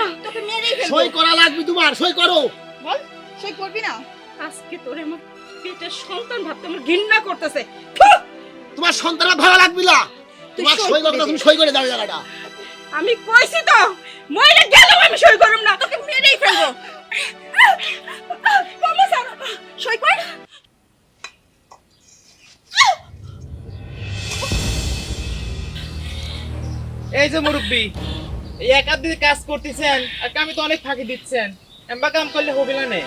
না তোকে মেরেই ফেলব। সই করা লাগবে তোমার সই করো। বল সই করবি না? আজকে তোরে আমার পেটের সন্তান ভাবতে আমার ঘৃণা করতেছে। তোমার সন্তান ভালো লাগবে না। তোমার সই সই করে করবে না, দে। তুমি সই করে দাও জায়গাটা। আমি কইছি তো মইরা গেলেও আমি সই করুম না তোকে মেরেই ফেলব। মামা। সই কর। এই যে মুরব্বী এই এক আধ কাজ করতেছেন, আর কামি তো অনেক ফাঁকি দিচ্ছেন। এম্বা কাম করলে হবে না।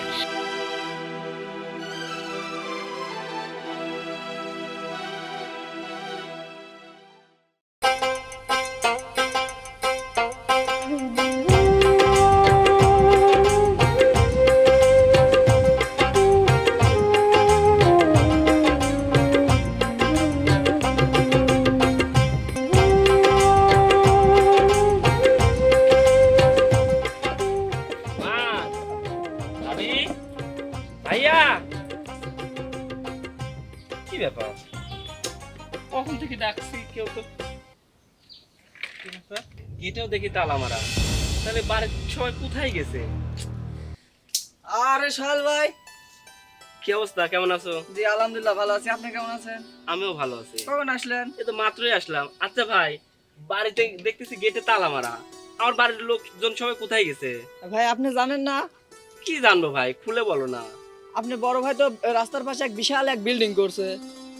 কোথায় গেছে? আরে সোহেল ভাই। কি অবস্থা? কেমন আছো? জি আলহামদুলিল্লাহ ভালো আছি। আপনি কেমন আছেন? আমিও ভালো আছি। কখন আসলেন? এই তো মাত্রই আসলাম। আচ্ছা ভাই বাড়িতে দেখতেছি গেটে তালা মারা। আমার বাড়ির লোকজন সবাই কোথায় গেছে? ভাই আপনি জানেন না? কি জানব ভাই খুলে বলো না। আপনি বড় ভাই তো রাস্তার পাশে এক বিশাল এক বিল্ডিং করছে।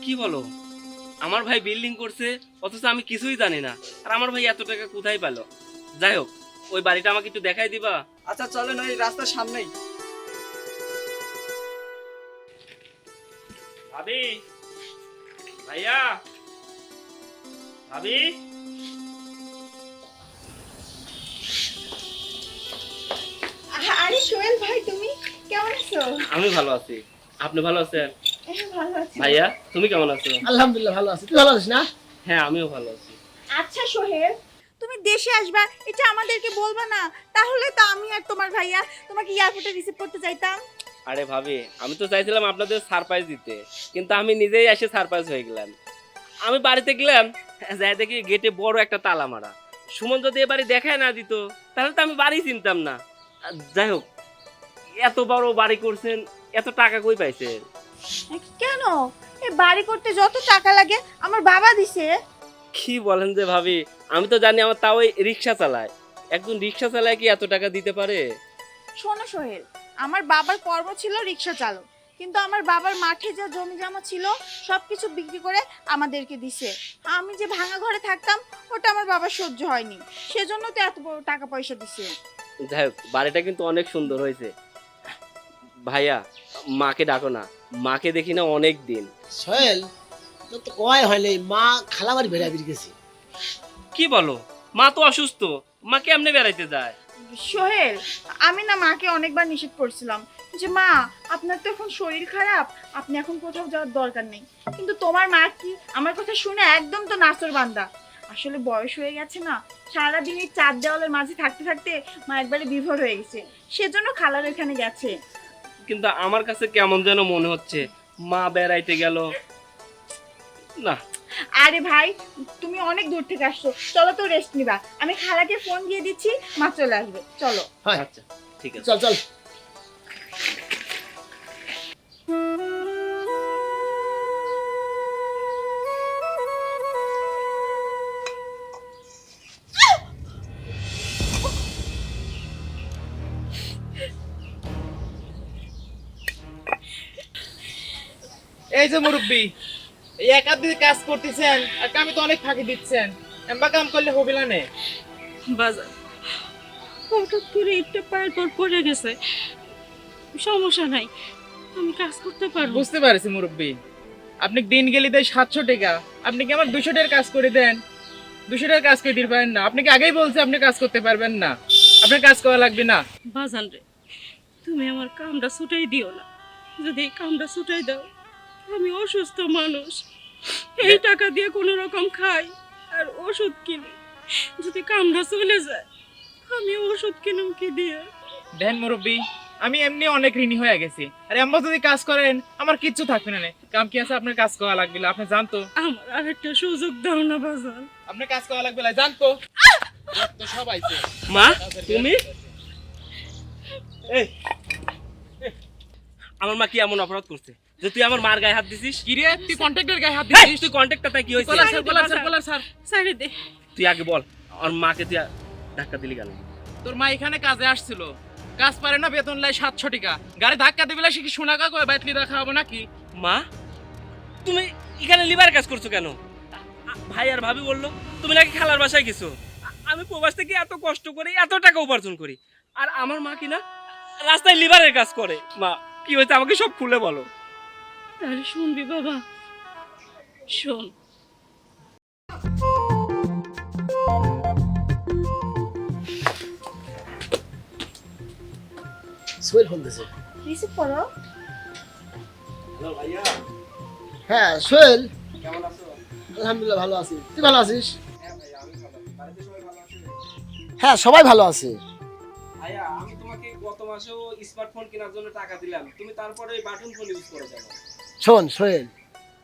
কি বলো? আমার ভাই বিল্ডিং করছে অথচ আমি কিছুই জানি না। আর আমার ভাই এত টাকা কোথায় পেল? যাই হোক ওই বাড়িটা আমাকে একটু দেখাই দিবা? আচ্ছা চলেন ওই রাস্তার সামনেই। ভাবি ভাইয়া ভাবি। আরে সোহেল ভাই তুমি কেমন আছো? আমি ভালো আছি। আপনি ভালো আছেন? ভালো আছি। ভাইয়া তুমি কেমন আছো? আলহামদুলিল্লাহ ভালো আছি। তুই ভালো আছিস না? হ্যাঁ আমিও ভালো আছি। আচ্ছা সোহেল তুমি দেশে আসবা এটা আমাদেরকে বলবা না। তাহলে তো আমি আর তোমার ভাইয়া তোমাকে এয়ারপোর্টে রিসিভ করতে যাইতাম আরে ভাবি আমি তো চাইছিলাম আপনাদের সারপ্রাইজ দিতে কিন্তু আমি নিজেই এসে সারপ্রাইজ হয়ে গেলাম। আমি বাড়িতে গেলাম যাই দেখি গেটে বড় একটা তালা মারা। সুমন যদি এ বাড়ি দেখায় না দিত তাহলে তো আমি বাড়ি চিনতাম না। যাই হোক এত বড় বাড়ি করছেন এত টাকা কই পাইছেন কেন? এ বাড়ি করতে যত টাকা লাগে আমার বাবা দিছে। কি বলেন যে ভাবি আমি তো জানি আমার তাও রিক্সা চালায়। একজন রিক্সা চালায় কি এত টাকা দিতে পারে? শোনো সোহেল আমার বাবার কর্ম ছিল রিক্সা চালক কিন্তু আমার বাবার মাঠে যা জমি জমা ছিল সবকিছু বিক্রি করে আমাদেরকে দিছে। আমি যে ভাঙা ঘরে থাকতাম ওটা আমার বাবার সহ্য হয়নি। সেজন্য তো এত বড় টাকা পয়সা দিছে। যাই হোক বাড়িটা কিন্তু অনেক সুন্দর হয়েছে। ভাইয়া মাকে ডাকো না। মাকে দেখি না অনেক দিন। সোহেল তো কয় হয়নি মা খালাবাড়ি বেড়া বেরিয়ে গেছে কি বলো? মা তো অসুস্থ মা কেমনে বেড়াইতে যায়? সোহেল আমি না মাকে অনেকবার নিষেধ করছিলাম যে মা আপনার তো এখন শরীর খারাপ আপনি এখন কোথাও যাওয়ার দরকার নেই। কিন্তু তোমার মা কি? আমার কথা শুনে একদম তো নাসর বান্দা। আসলে বয়স হয়ে গেছে না সারাদিন এই চার দেওয়ালের মাঝে থাকতে থাকতে মা একবারে বিভোর হয়ে গেছে। সেজন্য খালার ওখানে গেছে। কিন্তু আমার কাছে কেমন যেন মনে হচ্ছে মা বেড়াইতে গেল। না আরে ভাই তুমি অনেক দূর থেকে আসছো। চলো তো রেস্ট নিবা। আমি খালাকে ফোন দিয়ে দিচ্ছি মা চলে আসবে। চলো। হয়। আচ্ছা ঠিক আছে। চল চল। এই যে মুরব্বী এই এক আধ কাজ করতেছেন আর কামি তো অনেক ফাঁকি দিচ্ছেন। এম্বা কাম করলে হবে না নে বাজার। হঠাৎ করে একটা পায়ের পর পড়ে গেছে। সমস্যা নাই আমি কাজ করতে পারব। বুঝতে পারছি মুরব্বী। আপনি দিন গেলে দেয় সাতশো টাকা। আপনি কি আমার দুশো টাকার কাজ করে দেন? দুশো টাকার কাজ করে দিতে পারেন না। আপনি কি আগেই বলছে আপনি কাজ করতে পারবেন না? আপনার কাজ করা লাগবে না। বাজান রে তুমি আমার কামটা ছুটাই দিও না। যদি এই কামটা ছুটাই দাও আমি অসুস্থ মানুষ। এই টাকা দিয়ে কোনো রকম খাই আর ওষুধ কিনি। যদি কামটা চলে যায় আমি ওষুধ কিনুম কি দিয়ে? দেন মুরব্বী আমি এমনি অনেক ঋণী হয়ে গেছি। আর আম্মা যদি কাজ করেন আমার কিচ্ছু থাকবে না। কাম কি আছে আপনার কাজ করা লাগবে না, আপনি জানতো? আমার আরেকটা সুযোগ দাও না বাজান। আপনার কাজ করা লাগবে না জানতো? তো সব আইছে মা তুমি? আমার মা কি এমন অপরাধ করছে? যে তুই আমার মার গায়ে হাত দিছিস? কি রে? তুই কন্ট্রাক্টর গায়ে হাত দিছিস? তুই কি হয়েছে? Collar sir collar sir collar sir সাইডে দে। তুই আগে বল আমার মাকে তুই ধাক্কা দিলি কেন? তোর মা এখানে কাজে আসছিল। কাজ পারে না বেতন লাই সাতশো টাকা। গাড়ি ধাক্কা সে কি শোনা কা কয় বাইতলি দেখা হবে নাকি? মা তুমি এখানে লিভার কাজ করছ কেন? ভাই আর ভাবি বলল তুমি নাকি খালার বাসায় গেছো? আমি প্রবাস থেকে এত কষ্ট করে এত টাকা উপার্জন করি। আর আমার মা কি না রাস্তায় লিভারের কাজ করে। মা কি হয়েছে আমাকে সব খুলে বলো। তাহলে শুনবি বাবা। শোন। সোহেল ফোন দিয়েছে। রিসিভ করো। হ্যাঁ সোহেল। আলহামদুলিল্লাহ ভালো আছি। তুই ভালো আছিস? হ্যাঁ সবাই ভালো আছে? ভাইয়া আমি তোমাকে গত মাসেও স্মার্টফোন কেনার জন্য টাকা দিলাম। তুমি তারপরে ওই বাটন ফোন ইউজ করে কেন? শোন সোহেল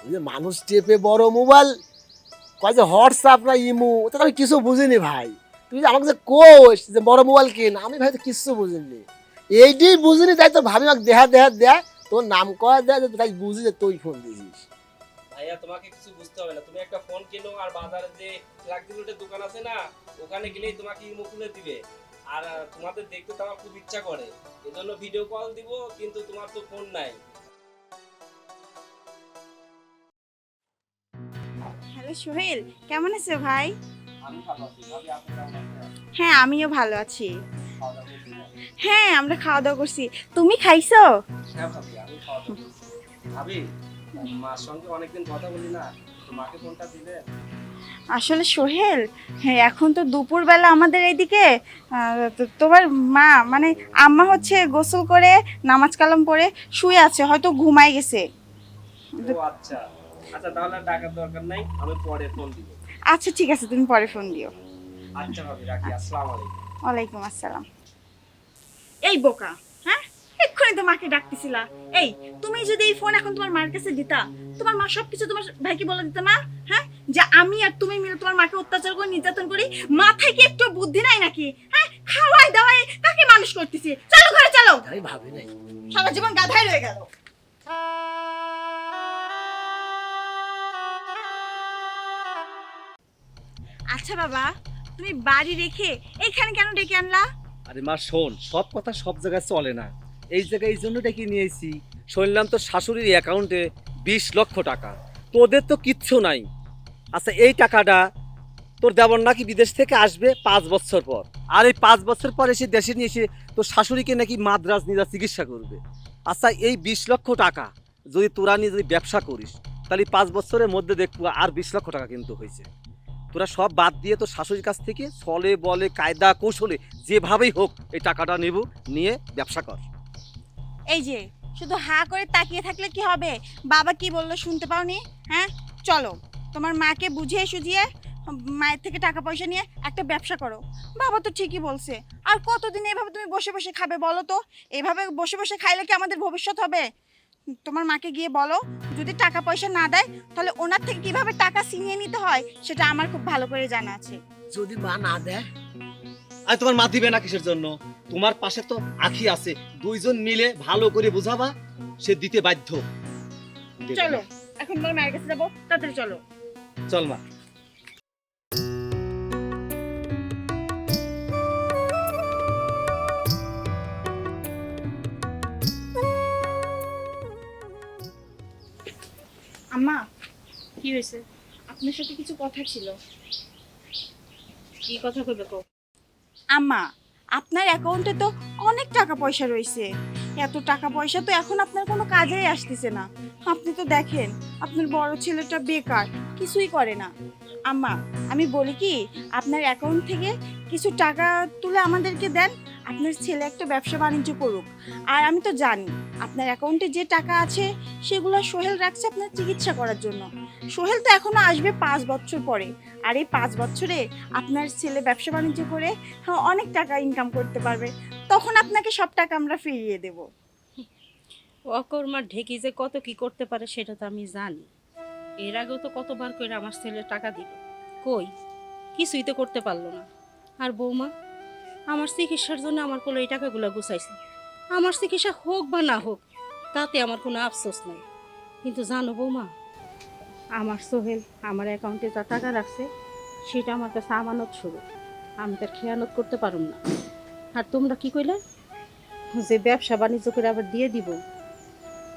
ওই যে মানুষ টেপে বড় মোবাইল কয় যে হোয়াটসঅ্যাপ না ইমো ওটা আমি কিছু বুঝিনি ভাই। তুই আমাকে যে কোষ যে বড় মোবাইল কিন, আমি ভাই তো কিছু বুঝিনি। এইটাই বুঝিনি, তাই তো ভাবি আমাকে দেহা দেহা দেয় তোর নাম কয়া দেয় যে তাই বুঝি যে তুই ফোন দিয়েছিস। ভাইয়া, তোমাকে কিছু বুঝতে হবে না। তুমি একটা ফোন কিনো আর বাজারে যে ফ্ল্যাক্সিবিলিটির দোকান আছে না, ওখানে গেলেই তোমাকে ইমো খুলে দিবে। আর, তোমাদের দেখতে তো আমার খুব ইচ্ছা করে। এজন্য ভিডিও কল দিব, কিন্তু তোমার তো ফোন নাই। হ্যালো সোহেল কেমন আছো ভাই? হ্যাঁ আমিও ভালো আছি? হ্যাঁ আমরা খাওয়া দাওয়া করছি। তুমি খাইছো? হ্যাঁ ভাবি আমি খাওয়া দাওয়া করছি। ভাবি মার সঙ্গে অনেকদিন কথা বলি না মাকে ফোনটা দিলে? আসলে সোহেল হ্যাঁ এখন তো দুপুরবেলা আমাদের এইদিকে তোমার মা মানে আম্মা হচ্ছে গোসল করে নামাজ কালাম পড়ে শুয়ে আছে হয়তো ঘুমাই গেছে। আচ্ছা। আচ্ছা তাহলে টাকার দরকার নাই আমি পরে ফোন দিব। আচ্ছা ঠিক আছে তুমি পরে ফোন দিও। আচ্ছা ভাবি রাখি আসসালামু আলাইকুম। ওয়ালাইকুম আসসালাম। এই বোকা হ্যাঁ? এক্ষুনি তো মাকে ডাকতেছিলা। এই তুমি যদি এই ফোন এখন তোমার মার কাছে দিতা তোমার মা সবকিছু তোমার ভাইকে বলে দিত না হ্যাঁ? যে আমি আর তুমি মিলে তোমার মাকে অত্যাচার করে নির্যাতন করি মাথায় কি একটু বুদ্ধি নাই নাকি? হ্যাঁ? খাওয়াই দাওয়াই কাকে মানুষ করতেছি। চলো ঘরে চলো। আমি ভাবি নাই। সারা জীবন গাধাই রয়ে গেল। আচ্ছা বাবা, তুমি বাড়ি রেখে এখানে কেন ডেকে আনলা? আরে মা, শোন, সব কথা সব জায়গায় চলে না। এই জায়গায় এই জন্য ডেকে নিয়েছি শুনলাম তো শাশুড়ির অ্যাকাউন্টে বিশ লক্ষ টাকা। তোদের তো কিচ্ছু নাই। আচ্ছা এই টাকাটা তোর দেবর নাকি বিদেশ থেকে আসবে পাঁচ বছর পর। আর এই পাঁচ বছর পর এসে দেশে নিয়ে এসে তোর শাশুড়িকে নাকি মাদ্রাজ যা চিকিৎসা করবে। আচ্ছা এই বিশ লক্ষ টাকা যদি তোরা নিয়ে যদি ব্যবসা করিস, তাহলে পাঁচ বছরের মধ্যে দেখব আর বিশ লক্ষ টাকা কিন্তু হয়েছে। তোরা সব বাদ দিয়ে তোর শাশুড়ির কাছ থেকে ছলে বলে, কায়দা, কৌশলে যেভাবেই হোক এই টাকাটা নেব, নিয়ে ব্যবসা কর। এই যে, শুধু হা করে তাকিয়ে থাকলে কি হবে? বাবা কি বলল শুনতে পাওনি? হ্যাঁ? চলো, তোমার মাকে বুঝিয়ে সুঝিয়ে, মায়ের থেকে টাকা পয়সা নিয়ে একটা ব্যবসা করো। বাবা তো ঠিকই বলছে। আর কতদিন এভাবে তুমি বসে বসে খাবে বলো তো? এভাবে বসে বসে খাইলে কি আমাদের ভবিষ্যৎ হবে? তোমার মাকে গিয়ে বলো যদি টাকা পয়সা না দেয় তাহলে ওনার থেকে কীভাবে টাকা ছিনিয়ে নিতে হয় সেটা আমার খুব ভালো করে জানা আছে। যদি মা না দেয়? আর তোমার মা দিবে না কিসের জন্য? তোমার পাশে তো আখি আছে দুইজন মিলে ভালো করে বোঝাবা সে দিতে বাধ্য। চলো এখন তোমার মায়ের কাছে যাব তাড়াতাড়ি চলো। চল মা। কি হয়েছে? আপনার সাথে কিছু কথা ছিল। কি কথা কইবে কও? আম্মা, আপনার অ্যাকাউন্টে তো অনেক টাকা পয়সা রয়েছে। এত টাকা পয়সা তো এখন আপনার কোনো কাজেই আসতেছে না। আপনি তো দেখেন, আপনার বড় ছেলেটা বেকার, কিছুই করে না। আম্মা, আমি বলি কি, আপনার অ্যাকাউন্ট থেকে কিছু টাকা তুলে আমাদেরকে দেন আপনার ছেলে একটা ব্যবসা বাণিজ্য করুক। আর আমি তো জানি আপনার অ্যাকাউন্টে যে টাকা আছে সেগুলো সোহেল রাখছে আপনার চিকিৎসা করার জন্য। সোহেল তো এখনও আসবে পাঁচ বছর পরে। আর এই পাঁচ বছরে আপনার ছেলে ব্যবসা বাণিজ্য করে হ্যাঁ, অনেক টাকা ইনকাম করতে পারবে। তখন আপনাকে সব টাকা আমরা ফিরিয়ে দেব। অকর্মার ঢেকি যে কত কি করতে পারে সেটা তো আমি জানি। এর আগেও তো কতবার করে আমার ছেলে টাকা দিল। কই? কিছুই তো করতে পারল না। আর বৌমা? আমার চিকিৎসার জন্য আমার কোলে এই টাকাগুলো গুছাইছে। আমার চিকিৎসা হোক বা না হোক, তাতে আমার কোনো আফসোস নাই। কিন্তু জানো বৌমা, আমার সোহেল আমার অ্যাকাউন্টে যা টাকা রাখছে, সেটা আমার কাছে আমানত শুরু আমি তার খেয়ানত করতে পারুম না। আর তোমরা কি কইলে? যে ব্যবসা বাণিজ্য করে আবার দিয়ে দিব।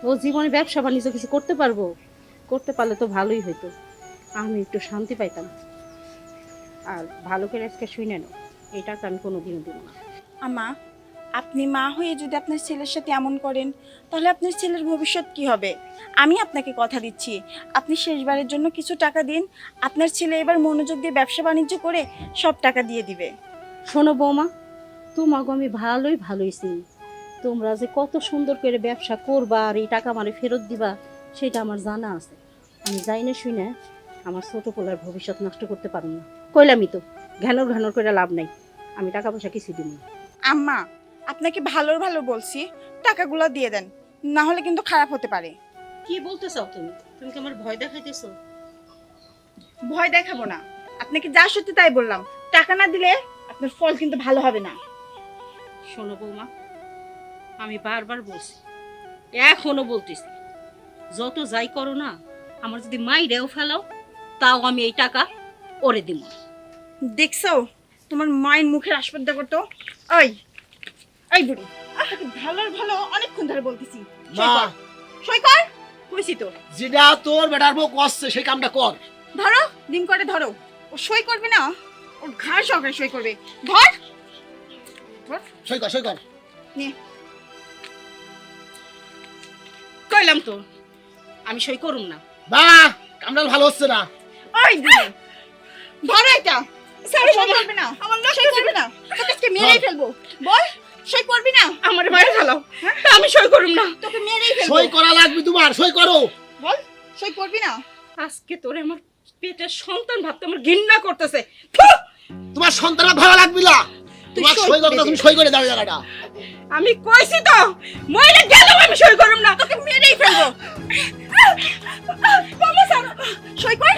ও জীবনে ব্যবসা বাণিজ্য কিছু করতে পারব? করতে পারলে তো ভালোই হইতো। আমি একটু শান্তি পাইতাম। আর ভালো করে আজকে শুনে নাও। এই টাকা আমি কোনোদিনও দিব না। আমা আপনি মা হয়ে যদি আপনার ছেলের সাথে এমন করেন তাহলে আপনার ছেলের ভবিষ্যৎ কি হবে? আমি আপনাকে কথা দিচ্ছি। আপনি শেষবারের জন্য কিছু টাকা দিন আপনার ছেলে এবার মনোযোগ দিয়ে ব্যবসা বাণিজ্য করে সব টাকা দিয়ে দিবে। শোনো বৌমা তোমাকে আমি ভালোই ভালোই চিনি। তোমরা যে কত সুন্দর করে ব্যবসা করবা আর এই টাকা মানে ফেরত দিবা সেটা আমার জানা আছে। আমি যাই না শুনে আমার ছোট পোলার ভবিষ্যৎ নষ্ট করতে পারো না। কইলামই তো। ঘ্যানোর ঘ্যানোর করে লাভ নাই। আমি টাকা পয়সা কিছু না আম্মা আপনাকে ভালোর ভালো বলছি টাকাগুলো দিয়ে দেন না হলে কিন্তু খারাপ হতে পারে। কি বলতে চাও তুমি? তুমি কি আমার ভয় দেখাইতেছো? ভয় দেখাবো না। আপনাকে যা সত্যি তাই বললাম। টাকা না দিলে আপনার ফল কিন্তু ভালো হবে না। শোনো বৌমা আমি বারবার বলছি এখনও বলতেছি যত যাই করো না আমার যদি মাইরেও ফেলাও তাও আমি এই টাকা ওরে দিব দেখছ? তোমার মায়ের মুখের আসপর্দা করতো? ওই ওই বুড়ি। আপনাকে ভালোর ভালো অনেকক্ষণ ধরে বলতেছি। সই মা সই কর? কইছি তো। যেটা তোর বেটার বউ করছে সেই কামটা কর। ধরো করে ধরো। ও সই করবে না? ওর সহকারে সই করবে। ধর! সই কর সই কর। কইলাম তো আমি সই করুম না। মা কামটা ভালো হচ্ছে না। ওই ধরো এটা। করবে না। আমার সই করবে না। তোকে মেরেই ফেলব। বল সই করবি না। আমার ফেলাও। আমি সই করুম না। তোকে মেরেই ফেলব। সই করা লাগবে তোমার সই করো। বল সই করবি না। আজকে তোরে আমার পেটের সন্তান ভাবতে আমার ঘৃণা করতেছে। তোমার সন্তান ভালো লাগবে না। তোমার সই তুমি সই করে দাও জায়গাটা। আমি কইছি তো মইরে আমি সই করুম না। তোকে মেরেই ফেলব। বাবা স্যার, সই কর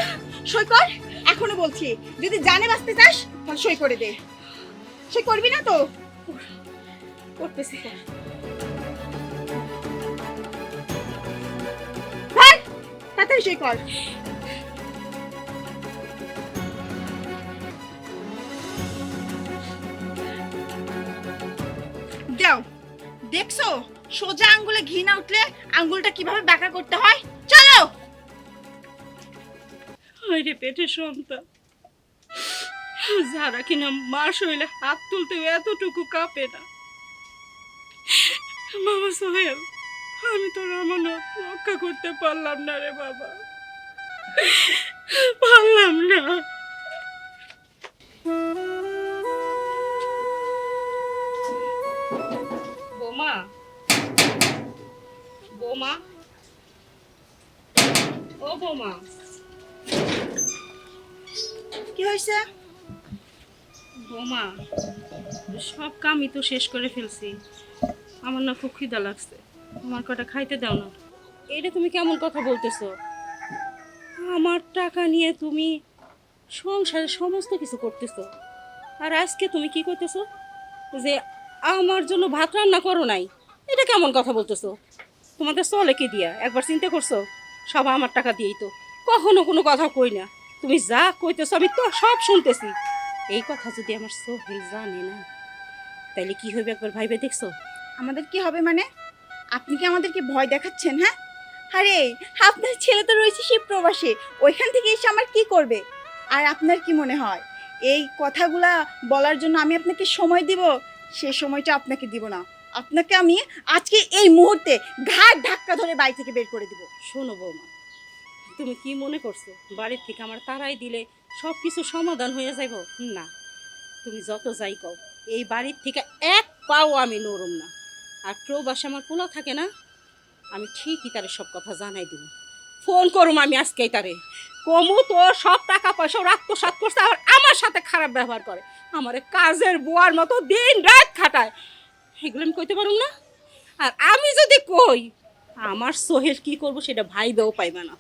সই কর। এখনও বলছি যদি জানে বাঁচতে চাস তাহলে সই করে দে। সই করবি না তো? করতেছি তাড়াতাড়ি সই কর। দাও দেখছ? সোজা আঙ্গুলে ঘি না উঠলে আঙ্গুলটা কীভাবে বাঁকা করতে হয়? চলো! আরে পেটের সন্তান। যারা কিনা মা শরীরে হাত তুলতে এতটুকু কাঁপে না। বাবা সোহেল, আমি তোর আমানত রক্ষা করতে পারলাম না রে বাবা। পারলাম না। বোমা বোমা। ও বোমা। কি বোমা, সব কামই তো শেষ করে ফেলছি। আমার না খুব খিদা লাগছে। আমার কটা খাইতে দাও না। এটা তুমি কেমন কথা বলতেছো? আমার টাকা নিয়ে তুমি সংসারে সমস্ত কিছু করতেছো। আর আজকে তুমি কি করতেছো? যে আমার জন্য ভাত রান্না করো নাই। এটা কেমন কথা বলতেছো? তোমাদের চলে কি দিয়া? একবার চিন্তা করছ? সব আমার টাকা দিয়েই তো। কখনো কোনো কথা কই না। তুমি যা কইতেছো আমি তো সব শুনতেছি। এই কথা যদি আমার সোহেল জানে না তাইলে কি হবে একবার ভাইবে দেখছ? আমাদের কি হবে মানে? আপনি কি আমাদেরকে ভয় দেখাচ্ছেন হ্যাঁ? আরে আপনার ছেলে তো রয়েছে সে প্রবাসে ওইখান থেকে এসে আমার কি করবে? আর আপনার কি মনে হয়? এই কথাগুলা বলার জন্য আমি আপনাকে সময় দিব সে সময়টা আপনাকে দিব না। আপনাকে আমি আজকে এই মুহূর্তে ঘাট ধাক্কা ধরে বাড়ি থেকে বের করে দিব। শোনো বৌমা তুমি কি মনে করছ? বাড়ির থেকে আমার তারাই দিলে সব কিছু সমাধান হয়ে যাইব? না। তুমি যত যাই কও, এই বাড়ির থেকে এক পাও আমি নরম না। আর প্রবাসে আমার পোলা থাকে না, আমি ঠিকই তারে সব কথা জানাই দিব। ফোন করুম আমি আজকেই তারে। কমু তো সব টাকা পয়সা ওর আত্মসাৎ করছে, আর আমার সাথে খারাপ ব্যবহার করে। আমার কাজের বুয়ার মতো দিন রাত খাটায়। এগুলো আমি কইতে পারুম না? আর আমি যদি কই, আমার সোহেল কি করব সেটা ভাইবেও পাইবে না।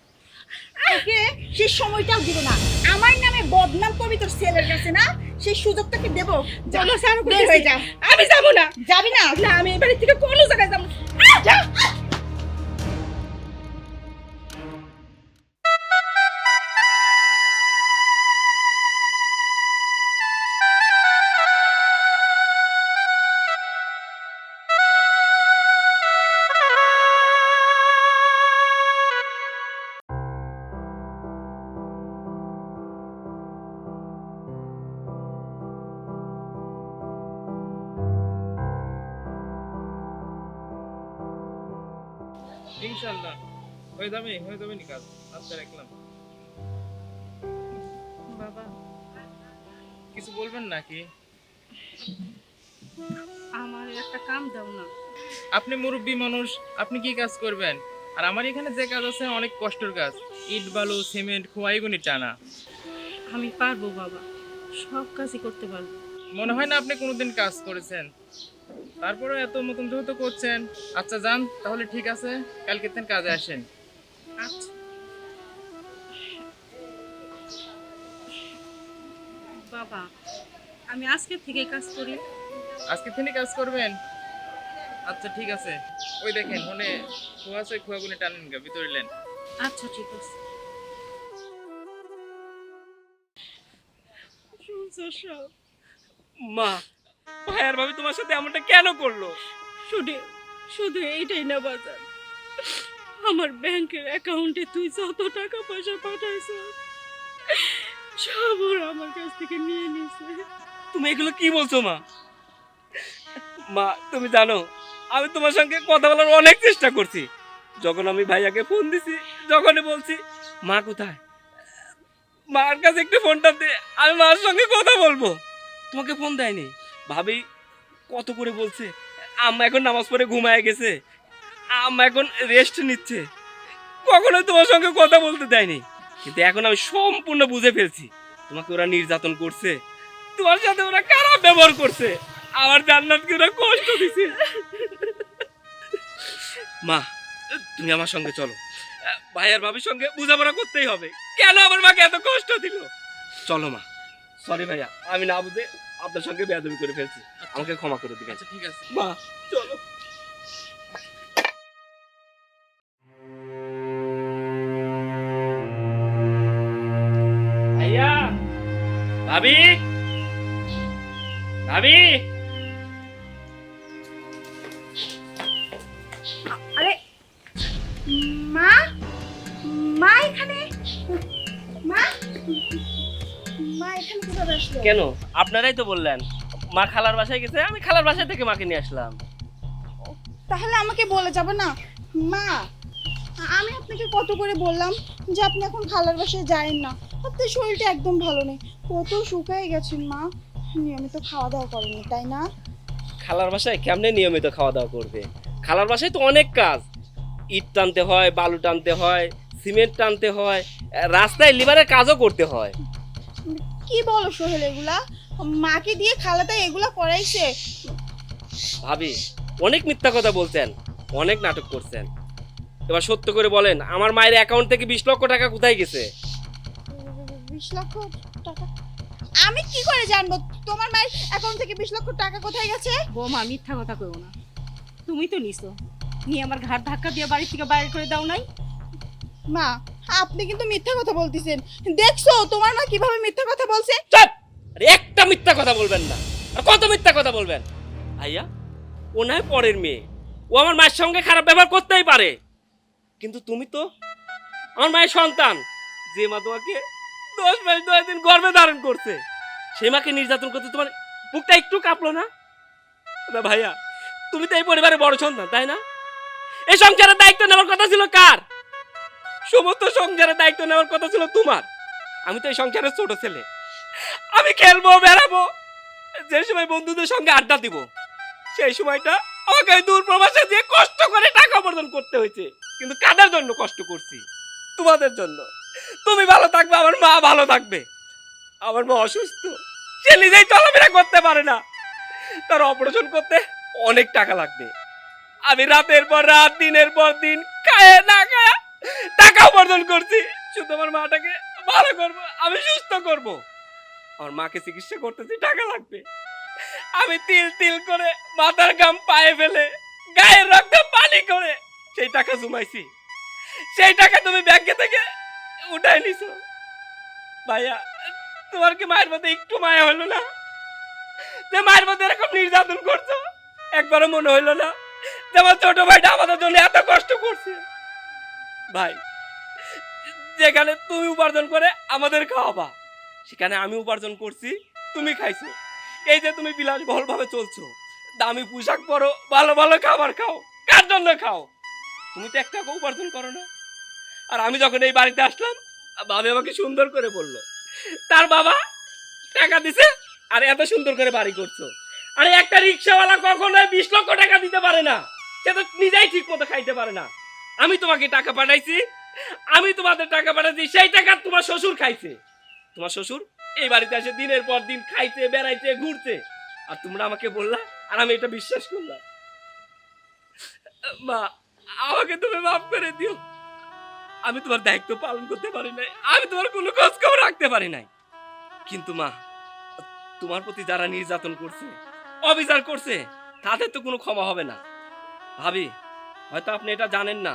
ওকে সে সময়টাও দিব না। আমার নামে বদনাম করবি তোর ছেলের কাছে না? সেই সুযোগটাকে দেব। চলো স্যার বের হয়ে যা। আমি যাব না। যাবি না? না আমি এই বাড়ি থেকে কোনো জায়গায় যাব না। হয়ে যাবে হয়ে যাবে নি কাজ? আচ্ছা রাখলাম বাবা। কিছু বলবেন নাকি? আমার একটা কাম দাও না। আপনি মুরব্বী মানুষ আপনি কি কাজ করবেন? আর আমার এখানে যে কাজ আছে অনেক কষ্টের কাজ। ইট বালু সিমেন্ট খোয়াইগুনি টানা। আমি পারব বাবা। সব কাজই করতে পারব। মনে হয় না আপনি কোনোদিন কাজ করেছেন। তারপরে এত মতন যেহেতু করছেন আচ্ছা যান তাহলে ঠিক আছে কালকে কাজে আসেন। বাবা আমি আজকে থেকে কাজ করি। আজকে তিনি কাজ করবেন? আচ্ছা ঠিক আছে। ওই দেখেন মনে খোয়া আছে খোয়াগুনি টানেন গা ভিতরিলেন আচ্ছা ঠিক আছে। মা ভাইয়ার ভাবি তোমার সাথে এমনটা কেন করল? শুধু শুধু এইটাই না বাজার আমার ব্যাংকের অ্যাকাউন্টে তুই যত টাকা পয়সা পাঠাইছ, সব ওরা আমার কাছ থেকে নিয়ে নিছে। তুমি এগুলো কি বলছো, মা? মা, তুমি জানো, আমি তোমার সঙ্গে কথা বলার অনেক চেষ্টা করছি। যখন আমি ভাইয়াকে ফোন দিছি যখনই বলছি, মা কোথায়? মার কাছে একটু ফোনটা দে, আমি মার সঙ্গে কথা বলব। তোমাকে ফোন দেয়নি। ভাবি কত করে বলছে, আম্মা এখন নামাজ পড়ে ঘুমায় গেছে। আম্মা এখন রেস্ট নিচ্ছে। কখনো তোমার সঙ্গে কথা বলতে দেয়নি। কিন্তু এখন আমি সম্পূর্ণ বুঝে ফেলছি। তোমাকে ওরা নির্যাতন করছে। তোমার সাথে ওরা খারাপ ব্যবহার করছে। আমার জান্নাতকে ওরা কষ্ট দিছে। মা তুমি আমার সঙ্গে চলো। ভাইয়ার ভাবির সঙ্গে বোঝাপড়া করতেই হবে। কেন আমার মাকে এত কষ্ট দিল? চলো মা। সরি ভাইয়া আমি না বুঝে আপনার সঙ্গে বেয়াদবি করে ফেলছি। আমাকে ক্ষমা করে দিবেন। আচ্ছা ঠিক আছে। মা চলো। ভাবি ভাবি আরে মা মা এখানে। মা মা এখানে কোথায় আসলো? কেন? আপনারাই তো বললেন। মা খালার বাসায় গেছে আমি খালার বাসায় থেকে মাকে নিয়ে আসলাম। তাহলে আমাকে বলে যাবে না? মা আমি আপনাকে কত করে বললাম যে আপনি এখন খালার বাসায় যায়েন না। আপনার শরীরটা একদম ভালো নেই। কত শুকায় গেছেন মা। নিয়মিত খাওয়া দাওয়া করেননি তাই না? খালার বাসায় কেমনে নিয়মিত খাওয়া দাওয়া করবে? খালার বাসায় তো অনেক কাজ। ইট টানতে হয় বালু টানতে হয় সিমেন্ট টানতে হয় রাস্তায় লিভারের কাজও করতে হয়। কি বলো সোহেল এগুলা? মাকে দিয়ে খালাটা এগুলা করাইছে? ভাবি অনেক মিথ্যা কথা বলছেন অনেক নাটক করছেন। এবার সত্য করে বলেন আমার মায়ের অ্যাকাউন্ট থেকে বিশ লক্ষ টাকা কোথায় গেছে? বিশ লক্ষ আমি কি করে জানব? তোমার মায়ের অ্যাকাউন্ট থেকে বিশ লক্ষ টাকা কোথায় গেছে? বৌমা মিথ্যা কথা কইও না। তুমি তো নিছো। নিয়ে আমার ঘাট ধাক্কা দিয়ে বাড়ি থেকে বাইরে করে দাও নাই। মা আপনি কিন্তু মিথ্যা কথা বলতেছেন। দেখছ তোমার মা কীভাবে মিথ্যা কথা বলছে? চুপ! আরে একটা মিথ্যা কথা বলবেন না। আর কত মিথ্যা কথা বলবেন? ভাইয়া ও নয় পরের মেয়ে। ও আমার মায়ের সঙ্গে খারাপ ব্যবহার করতেই পারে। কিন্তু তুমি তো আমার মায়ের সন্তান। যে মা তোমাকে দশ মাস, দশ দিন গর্ভে ধারণ করছে। মাকে নির্যাতন করতে তোমার বুকটা একটু কাঁপলো না? ভাইয়া, তুমি তো এই পরিবারের বড় সন্তান, তাই না? এই সংসারের দায়িত্ব নেওয়ার কথা ছিল কার? সমস্ত সংসারের দায়িত্ব নেওয়ার কথা ছিল তোমার। আমি তো এই সংসারের ছোট ছেলে। আমি খেলব, বেড়াবো, যে সময় বন্ধুদের সঙ্গে আড্ডা দিব, সেই সময়টা আমাকে দূর প্রবাসে দিয়ে কষ্ট করে টাকা উপার্জন করতে হয়েছে, কিন্তু কাদের জন্য কষ্ট করছি? তোমাদের জন্য। তুমি ভালো থাকবে, আমার মা ভালো থাকবে। আমার মা অসুস্থ। সে নিজেই চলাফেরা করতে পারে না। তার অপারেশন করতে অনেক টাকা লাগবে। আমি রাতের পর রাত, দিনের পর দিন খায় না খায় টাকা উপার্জন করছি। শুধু আমার মাটাকে ভালো করব, আমি সুস্থ করব। আমার মাকে চিকিৎসা করতেছি, টাকা লাগবে। আমি তিল তিল করে মাথার গাম পায়ে ফেলে, গায়ের রক্ত পানি করে সেই টাকা জমাইছি। সেই টাকা তুমি ব্যাংকে থেকে উঠাই ভাইয়া, তোমার কি মায়ের মধ্যে একটু মায়া হলো না? যে মায়ের মধ্যে এরকম নির্যাতন করছ, একবারও মনে না যে আমার ছোট ভাইটা আমাদের জন্য এত কষ্ট করছে। ভাই, যেখানে তুমি উপার্জন করে আমাদের খাওয়াবা, সেখানে আমি উপার্জন করছি, তুমি খাইছো। এই যে তুমি বিলাসবহুল ভাবে চলছো, দামি পোশাক পরো, ভালো ভালো খাবার খাও, কার জন্য খাও? তুমি তো একটা উপার্জন করো না। আর আমি যখন এই বাড়িতে আসলাম বাবা আমাকে সুন্দর করে বলল, তার বাবা টাকা দিছে আর এত সুন্দর করে বাড়ি করছ। আরে একটা রিক্সাওয়ালা কখনো বিশ লক্ষ টাকা দিতে পারে না। সে তো নিজেই ঠিক মতো খাইতে পারে না। আমি তোমাকে টাকা পাঠাইছি, আমি তোমাদের টাকা পাঠাইছি, সেই টাকা তোমার শ্বশুর খাইছে। তোমার শ্বশুর এই বাড়িতে এসে দিনের পর দিন খাইতে বেড়াইতে ঘুরতে আর তোমরা আমাকে বললা, আর আমি এটা বিশ্বাস করলাম। মা, আমাকে তুমি মাফ করে দিও। আমি তোমার দায়িত্ব পালন করতে পারি নাই। আমি তোমার কোনো খোঁজ খবর রাখতে পারি নাই। কিন্তু মা, তোমার প্রতি যারা নির্যাতন করছে, অবিচার করছে, তাদের তো কোনো ক্ষমা হবে না। ভাবি, হয়তো আপনি এটা জানেন না,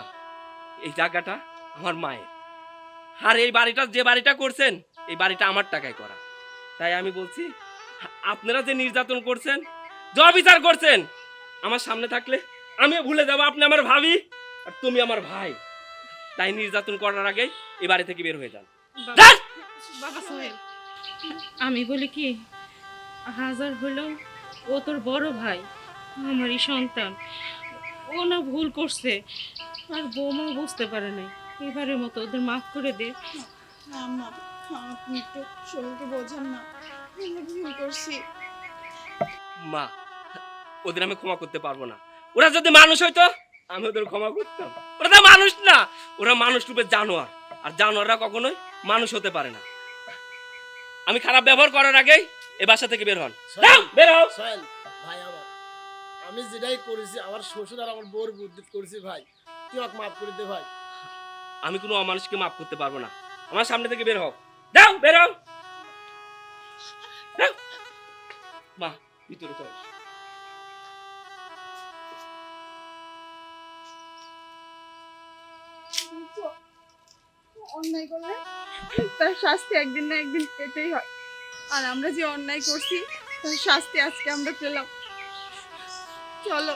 এই জায়গাটা আমার মায়ের। আর এই বাড়িটা, যে বাড়িটা করছেন, এই বাড়িটা আমার টাকায় করা। তাই আমি বলছি, আপনারা যে নির্যাতন করছেন, যে অবিচার করছেন, আমার সামনে থাকলে আমিও ভুলে যাব, আপনি আমার ভাবি আর তুমি আমার ভাই। তাই নির্যাতন করার আগে এই বাড়ি থেকে বের হয়ে যান। বাবা সোহেল আমি বলি কি হাজার হলেও ও তোর বড় ভাই আমারই সন্তান। ও না ভুল করছে আর বৌমা বুঝতে পারে নাই। এবারের মতো ওদের মাফ করে দে। আম্মা আপনি একটু শরীরকে বোঝান না আমরা ভুল করছি। মা ওদের আমি ক্ষমা করতে পারব না। ওরা যদি মানুষ হইতো আমি ওদের ক্ষমা করতাম। ওরা তো মানুষ না ওরা মানুষ রূপে জানোয়ার। আর জানোয়াররা কখনোই মানুষ হতে পারে না। আমি খারাপ ব্যবহার করার আগেই এ বাসা থেকে বের হন। বের হও। ভাই আমার আমি যেটাই করেছি আমার শ্বশুর আর আমার বউর বুদ্ধি করেছি ভাই। তুই আমাকে মাফ করে দে ভাই। আমি কোনো অমানুষকে মাফ করতে পারব না। আমার সামনে থেকে বের হও। যাও বের হও। মা ভিতরে চল। অন্যায় করলে তার শাস্তি একদিন না একদিন পেতেই হয়। আর আমরা যে অন্যায় করছি, তার শাস্তি আজকে আমরা পেলাম। চলো।